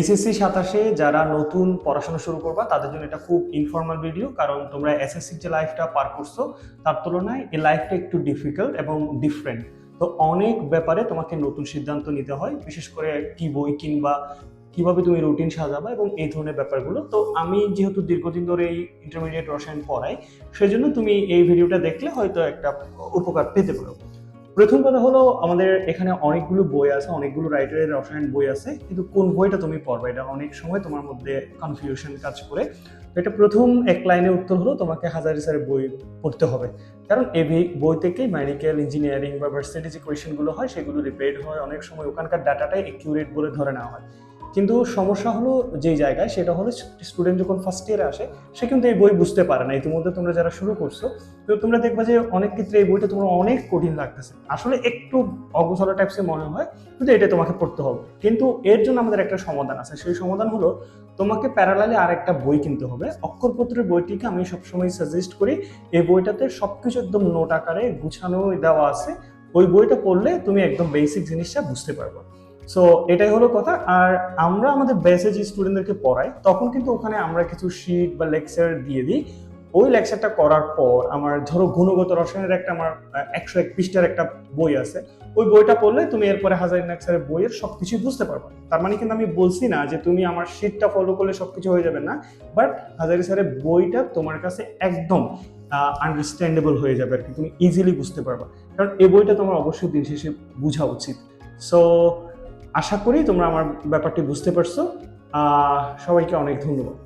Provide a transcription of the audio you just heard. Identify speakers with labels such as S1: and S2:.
S1: SSC সাতাশে যারা নতুন পড়াশোনা শুরু করবা, তাদের জন্য এটা খুব ইনফর্মাল ভিডিও কারণ তোমরা এসএসসির যে লাইফটা পার করছ, তার তুলনায় এই লাইফটা একটু ডিফিকাল্ট এবং ডিফারেন্ট তো অনেক ব্যাপারে তোমাকে নতুন সিদ্ধান্ত নিতে হয়, বিশেষ করে কি বই কিনবা, কীভাবে তুমি রুটিন সাজাবা এবং এই ধরনের ব্যাপারগুলো। তো আমি যেহেতু দীর্ঘদিন ধরে এই ইন্টারমিডিয়েট রসায়ন পড়াই, সেজন্য তুমি এই ভিডিওটা দেখলে হয়তো একটা উপকার পেতে পারো। প্রথম কথা হলো আমাদের এখানে অনেকগুলো বই আছে, অনেকগুলো রাইটারের রসায়ন বই আছে, কিন্তু কোন বইটা তুমি পড়বে? এটা অনেক সময় তোমার মধ্যে কনফিউশন কাজ করে। এটা প্রথম এক লাইনে উত্তর হলো তোমাকে হাজারি স্যারের বই পড়তে হবে। কারণ এই বই- থেকেই মেডিকেল ইঞ্জিনিয়ারিং বা ভার্সিটি যে কোয়েশনগুলো হয়, সেগুলো রিপেড হয়। অনেক সময় ওখানকার ডাটাটাই একিউরেট বলে ধরে নেওয়া হয়। কিন্তু সমস্যা হলো যেই জায়গায়, সেটা হলো স্টুডেন্ট যখন ফার্স্ট ইয়ারে আসে, সে কিন্তু এই বই বুঝতে পারে না। ইতিমধ্যে তোমরা যারা শুরু করছ, তো তোমরা দেখবা যে অনেক ক্ষেত্রে এই বইটা তোমার অনেক কঠিন লাগতেছে। আসলে একটু অগোছালো টাইপসের মনে হয়, কিন্তু এটা তোমাকে পড়তে হবে। কিন্তু এর জন্য আমাদের একটা সমাধান আছে। সেই সমাধান হলো তোমাকে প্যারালালে আর একটা বই কিনতে হবে। অক্ষরপত্রের বইটিকে আমি সবসময় সাজেস্ট করি, এই বইটাতে সবকিছু একদম নোট আকারে গুছানো দেওয়া আছে। ওই বইটা পড়লে তুমি একদম বেসিক জিনিসটা বুঝতে পারবে। সো এটাই হলো কথা। আর আমরা আমাদের বেসে যে স্টুডেন্টদেরকে পড়াই, তখন কিন্তু ওখানে আমরা কিছু শিট বা লেকচার দিয়ে দিই। ওই লেকচারটা করার পর আমার ধরো গুণগত রসায়নের একটা আমার একশো এক পৃষ্ঠার একটা বই আছে। ওই বইটা পড়লে তুমি এরপরে হাজারি নাক্সারের বইয়ের সবকিছু বুঝতে পারবে। তার মানে কিন্তু আমি বলছি না যে তুমি আমার শিটটা ফলো করলে সবকিছু হয়ে যাবে না বাট হাজারি স্যারের বইটা তোমার কাছে একদম আন্ডারস্ট্যান্ডেবল হয়ে যাবে আর কি। তুমি ইজিলি বুঝতে পারবা। কারণ এই বইটা তোমার অবশ্যই দিন শেষে বোঝা উচিত। সো আশা করি তোমরা আমার ব্যাপারটি বুঝতে পারছ। সবাইকে অনেক ধন্যবাদ।